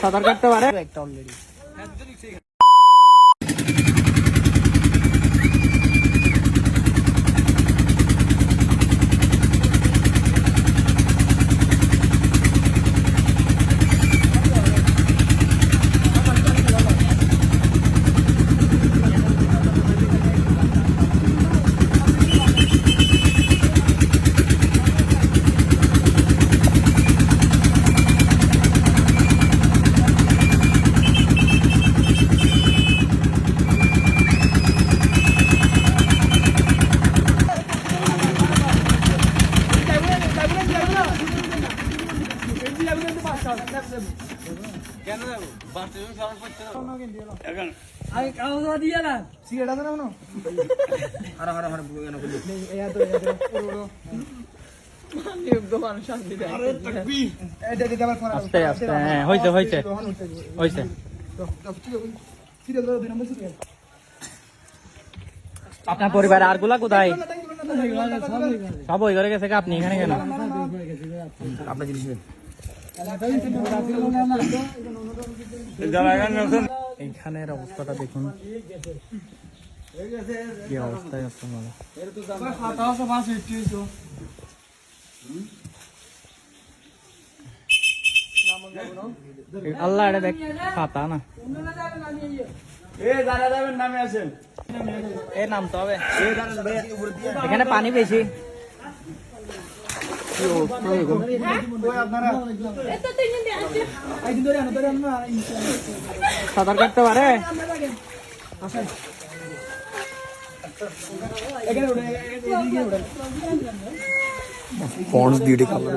সাঁতার কাটতে পারে? একটা অলরেডি হ্যাঁ আপনার পরিবারে আরগুলা কোথায় সব ওই ঘরে গেছে আপনি এখানে কেন আপনার জিনিস এইখানের অবস্থাটা দেখুন। কি অবস্থায় আছে মানে আল্লাহ এটা দেখ পাতা না। এ নাম তো হবে। এখানে পানি বেশি। সাঁতার কাটতে পারে? দিয়ে কালার।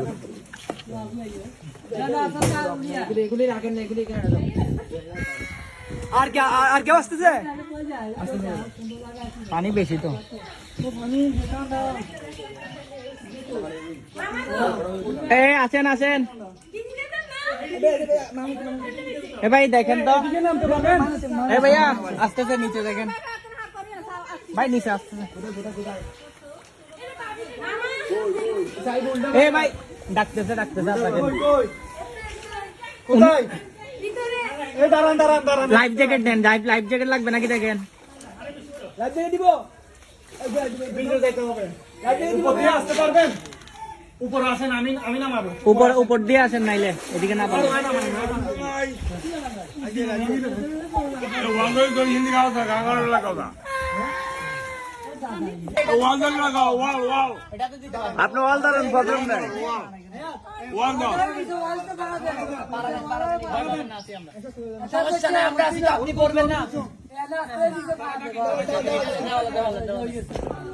আর কে আর- আর কেউ আসতেছে। পানি বেশি তো। এ আছেন আছেন এ ভাই দেখেন তো এ ভাইয়া আসতেছে নিচে দেখেন ভাই নিচে আসতেছে এ ভাই ডাকতেছে ডাকতেছে আপনাকে কোথায় এই দাঁড়ান দাঁড়ান দাঁড়ান লাইফ জ্যাকেট দেন লাইফ লাইফ জ্যাকেট লাগবে নাকি দেখেন লাইট জ্বালিয়ে দিব ভিডিও দেখতে হবে দিব আসতে পারবেন উপর আসেন আমি আমি নামাবো উপর উপর দিয়ে আসেন নাইলে এদিকে না পারো আপনি ওয়াল দাঁড়ান প্রবলেম নাই আপনি করবেন না না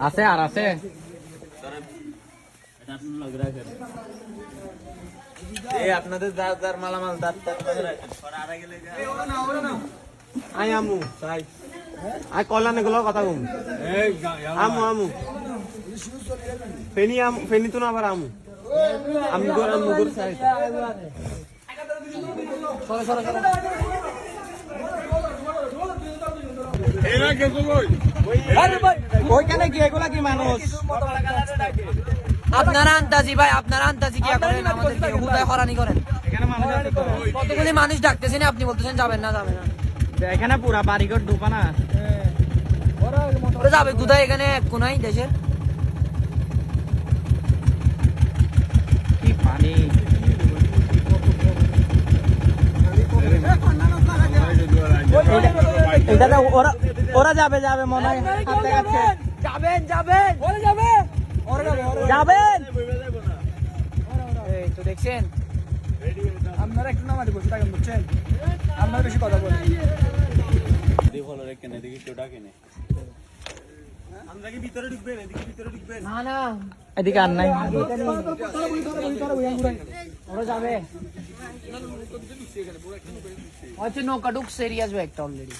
আছে আর আছে আপনাদের যার যার মালামাল দাঁত দাঁত আই আমু তাই আই কল্যাণ এগুলো কথা কম আমু আমু ফেনি আমু ফেনি তো না আবার আমু আমি গোর আমু গোর সাইড ওইখানে কি এগুলা কি মানুষ? আপনারা আন্তাজি ভাই আপনারা আন্তাজি কি করেন আমাদেরকে হুদায় হরানি করেন? মানুষ কতগুলি মানুষ ডাকতেছেন আপনি বলতেছেন যাবেন না যাবেন না। এখানে পুরা বাড়িঘর ডুবা যাবে কোথায় এখানে? এক কোনাই দেশের কি পানি এটা তো ওরা যাবে যাবে মনে হয়। যাবেন? যাবেন যাবেন। এই তো দেখছেন? আপনারা একটু নামাতে বসে থাকেন বুঝছেন? আপনারা বেশি কথা বলেন। আমরা কি এদিকে ভিতরে ঢুকবেন? না না। এদিকে আর নাই। ওরা যাবে। আচ্ছা নৌকা ঢুকছে এরিয়া আসবে একটা অলরেডি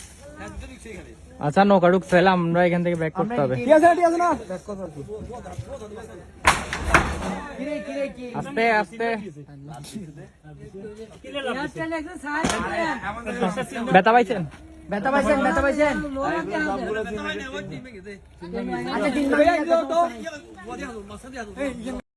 আচ্ছা নৌকা ঢুকছিল আমরা এখান থেকে ব্যাক করতে হবে ঠিক আছে ঠিক আছে না কিরে কিরে কি আস্তে আস্তে ব্যথা পাইছেন ব্যথা পাইছেন ব্যথা পাইছেন আচ্ছা